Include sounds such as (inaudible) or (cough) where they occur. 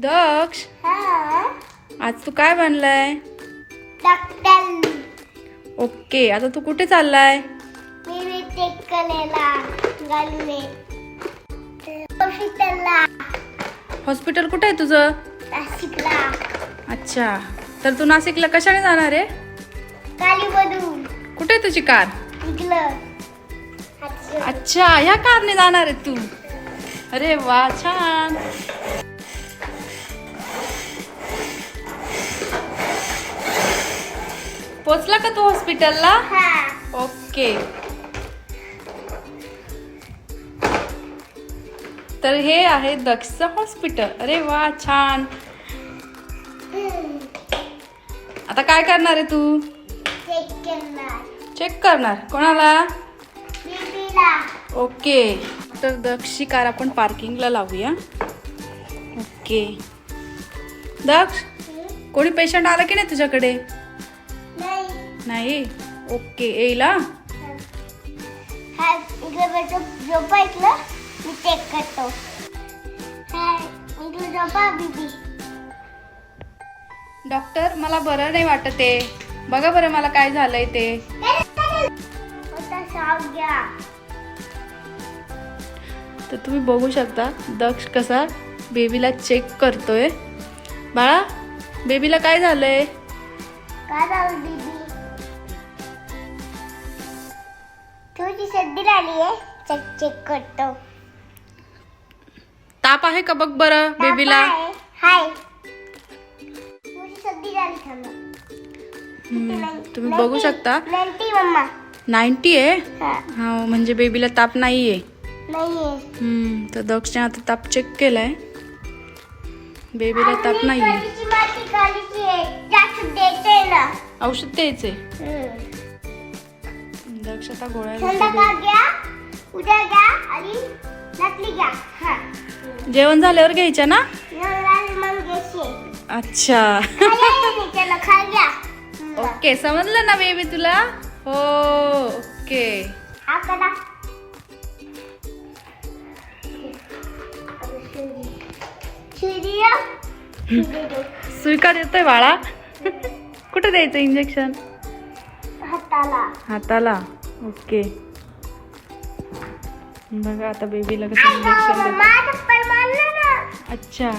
दक्ष आज तू काय बनलाय? ओके आता तू कुठे चाललाय? हॉस्पिटल कुठे आहे तुझं? नाशिकला. अच्छा तर तू नाशिकला कशाने जाणार आहे? कुठे तुझी कार. अच्छा. ह्या कारने जाणार आहे तू. अरे वा छान. पोचला का तू हॉस्पिटलला? हा. ओके. तर हे आहे दक्ष हॉस्पिटल. अरे वा छान. आता काय करणार आहे तू? चेक करणार. कोणाला? ओके. तर दक्षची कार आपण पार्किंगला लावूया. ओके. दक्ष कोणी पेशंट आला की नाही तुझ्याकडे? नाही. ओके येईल? हा हा इकडे बैठो झोपा इकडं मी चेक करतो. हा इकडे झोपा बीबी. डॉक्टर मला बरं नाही वाटत आहे. बघा बरं मला काय झालंय ते. तर तुम्ही बघू शकता दक्ष कसा बेबीला चेक करतोय. बाळा बेबीला काय झालंय? काय झालं तुझी सर्दी झाली आहे. चेक चेक करतो. ताप आहे का बघ बरं बेबीला? हाय हाय. तुझी सर्दी झाली थांबा. तुम्ही बघू शकता. Ninety mamma. नाईन्टी आहे? हा. हा म्हणजे बेबीला ताप नाहीये. नाहीये. हम्म, तर दक्षने आता ताप चेक केलाय. बेबीला ताप नाहीये. औषध द्यायचे हम्म. दक्ष आता गोळ्या हा. जेवण झाल्यावर घ्यायच्या ना? अच्छा. (laughs) ओके समजलं ना बेबी तुला? हो ओके. स्वीकार येतोय बाळा. (laughs) कुठे द्यायचं इंजेक्शन हाताला. हाताला? ओके. बघा आता बेबीला कसं इंजेक्शन ना. अच्छा.